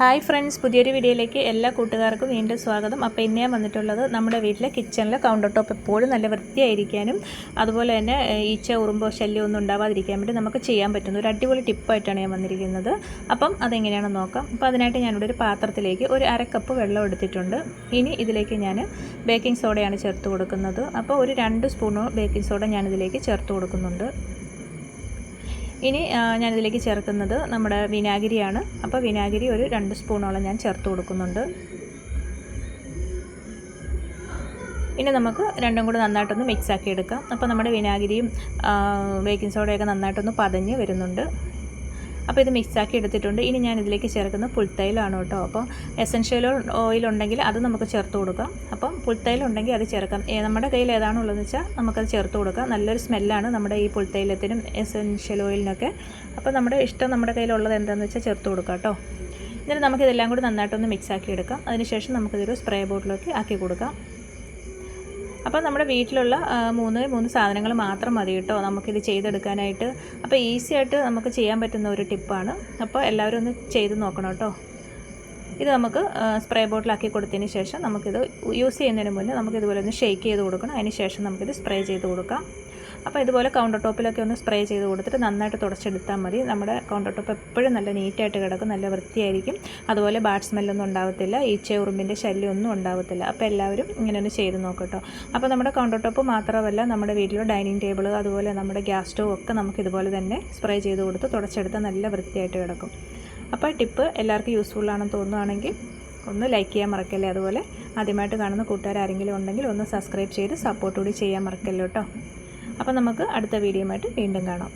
Hi friends പുതിയൊരു വീഡിയോയിലേക്ക് എല്ലാ കൂട്ടുകാർക്കും വീണ്ടും സ്വാഗതം. അപ്പോൾ ഇന്ന് ഞാൻ വന്നിട്ടുള്ളത് നമ്മുടെ വീട്ടിലെ കിച്ചണിലെ കൗണ്ടർ ടോപ്പ് എപ്പോഴും നല്ല വൃത്തിയായിരിക്കാനും അതുപോലെ തന്നെ ഈച്ച ഉറുമ്പോ ശല്യം ഒന്നും ഉണ്ടാവാതിരിക്കാൻ വേണ്ടി നമുക്ക് ചെയ്യാൻ പറ്റുന്ന ഒരു അടിപൊളി ടിപ്പായിട്ടാണ് ഞാൻ വന്നിരിക്കുന്നത്. അപ്പം അതെങ്ങനെയാണെന്ന് നോക്കാം. അപ്പോൾ അതിനായിട്ട് ഞാനിവിടെ ഒരു പാത്രത്തിലേക്ക് ഒരു അര കപ്പ് വെള്ളം എടുത്തിട്ടുണ്ട്. ഇനി ഇതിലേക്ക് ഞാൻ ബേക്കിംഗ് സോഡയാണ് ചേർത്ത് കൊടുക്കുന്നത്. അപ്പോൾ ഒരു രണ്ട് സ്പൂണോ ബേക്കിംഗ് സോഡ ഞാനിതിലേക്ക് ചേർത്ത് കൊടുക്കുന്നുണ്ട്. ഇനി ഞാനിതിലേക്ക് ചേർക്കുന്നത് നമ്മുടെ വിനാഗിരിയാണ്. അപ്പോൾ വിനാഗിരി ഒരു രണ്ട് സ്പൂണോളം ഞാൻ ചേർത്ത് കൊടുക്കുന്നുണ്ട്. ഇനി നമുക്ക് രണ്ടും കൂടി നന്നായിട്ടൊന്ന് മിക്സ് ആക്കി എടുക്കാം. അപ്പോൾ നമ്മുടെ വിനാഗിരിയും ബേക്കിംഗ് സോഡയൊക്കെ നന്നായിട്ടൊന്ന് പതഞ്ഞ് വരുന്നുണ്ട്. അപ്പോൾ ഇത് മിക്സാക്കി എടുത്തിട്ടുണ്ട്. ഇനി ഞാൻ ഇതിലേക്ക് ചേർക്കുന്ന പുൽത്തൈലാണ് കേട്ടോ. അപ്പോൾ എസൻഷ്യൽ ഓയിൽ ഉണ്ടെങ്കിൽ അത് നമുക്ക് ചേർത്ത് കൊടുക്കാം. അപ്പം പുൽത്തൈൽ ഉണ്ടെങ്കിൽ അത് ചേർക്കാം. നമ്മുടെ കയ്യിൽ ഏതാണുള്ളതെന്ന് വെച്ചാൽ നമുക്കത് ചേർത്ത് കൊടുക്കാം. നല്ലൊരു സ്മെല്ലാണ് നമ്മുടെ ഈ പുൽത്തൈലത്തിനും എസൻഷ്യൽ ഓയിലിനൊക്കെ. അപ്പോൾ നമ്മുടെ ഇഷ്ടം നമ്മുടെ കയ്യിലുള്ളത് എന്താണെന്ന് വെച്ചാൽ ചേർത്ത് കൊടുക്കാം കേട്ടോ. എന്നിട്ട് നമുക്കിതെല്ലാം കൂടി നന്നായിട്ടൊന്ന് മിക്സാക്കി എടുക്കാം. അതിനുശേഷം നമുക്കിതൊരു സ്പ്രേ ബോട്ടിലൊക്കെ ആക്കി കൊടുക്കാം. അപ്പോൾ നമ്മുടെ വീട്ടിലുള്ള മൂന്ന് മൂന്ന് സാധനങ്ങൾ മാത്രം മതി കേട്ടോ. നമുക്കിത് ചെയ്തെടുക്കാനായിട്ട്. അപ്പോൾ ഈസി ആയിട്ട് നമുക്ക് ചെയ്യാൻ പറ്റുന്ന ഒരു ടിപ്പാണ്. അപ്പോൾ എല്ലാവരും ഒന്ന് ചെയ്ത് നോക്കണം കേട്ടോ. ഇത് നമുക്ക് സ്പ്രേ ബോട്ടിലാക്കി കൊടുത്തതിന് ശേഷം നമുക്കിത് യൂസ് ചെയ്യുന്നതിന് മുന്നേ നമുക്ക് ഇതുപോലെ ഒന്ന് ഷേക്ക് ചെയ്ത് കൊടുക്കണം. അതിന് ശേഷം നമുക്കിത് സ്പ്രേ ചെയ്ത് കൊടുക്കാം. അപ്പോൾ ഇതുപോലെ കൗണ്ടർ ടോപ്പിലൊക്കെ ഒന്ന് സ്പ്രേ ചെയ്ത് കൊടുത്തിട്ട് നന്നായിട്ട് തുടച്ചെടുത്താൽ മതി. നമ്മുടെ കൗണ്ടർ ടോപ്പ് എപ്പോഴും നല്ല നീറ്റായിട്ട് കിടക്കും നല്ല വൃത്തിയായിരിക്കും. അതുപോലെ ബാഡ് സ്മെല്ലൊന്നും ഉണ്ടാവത്തില്ല ഈച്ച ഉറുമ്പിന്റെ ശല്യമൊന്നും ഉണ്ടാവത്തില്ല. അപ്പോൾ എല്ലാവരും ഇങ്ങനെ ഒന്ന് ചെയ്ത് നോക്കട്ടോ അപ്പോൾ നമ്മുടെ കൗണ്ടർ ടോപ്പ് മാത്രമല്ല നമ്മുടെ വീട്ടിലെ ഡൈനിങ് ടേബിൾ അതുപോലെ നമ്മുടെ ഗ്യാസ് സ്റ്റോവ് ഒക്കെ നമുക്ക് ഇതുപോലെ തന്നെ സ്പ്രേ ചെയ്ത് കൊടുത്ത് തുടച്ചെടുത്താൽ നല്ല വൃത്തിയായിട്ട് കിടക്കും. അപ്പോൾ ടിപ്പ് എല്ലാവർക്കും യൂസ്ഫുള്ളാണെന്ന് തോന്നുകയാണെങ്കിൽ ഒന്ന് ലൈക്ക് ചെയ്യാൻ മറക്കല്ലേ? അതുപോലെ ആദ്യമായിട്ട് കാണുന്ന കൂട്ടുകാർ ആരെങ്കിലും ഉണ്ടെങ്കിൽ ഒന്ന് സബ്സ്ക്രൈബ് ചെയ്ത് സപ്പോർട്ട് കൂടി ചെയ്യാൻ മറക്കല്ലോ കേട്ടോ അപ്പോൾ നമുക്ക് അടുത്ത വീഡിയോയുമായിട്ട് വീണ്ടും കാണാം.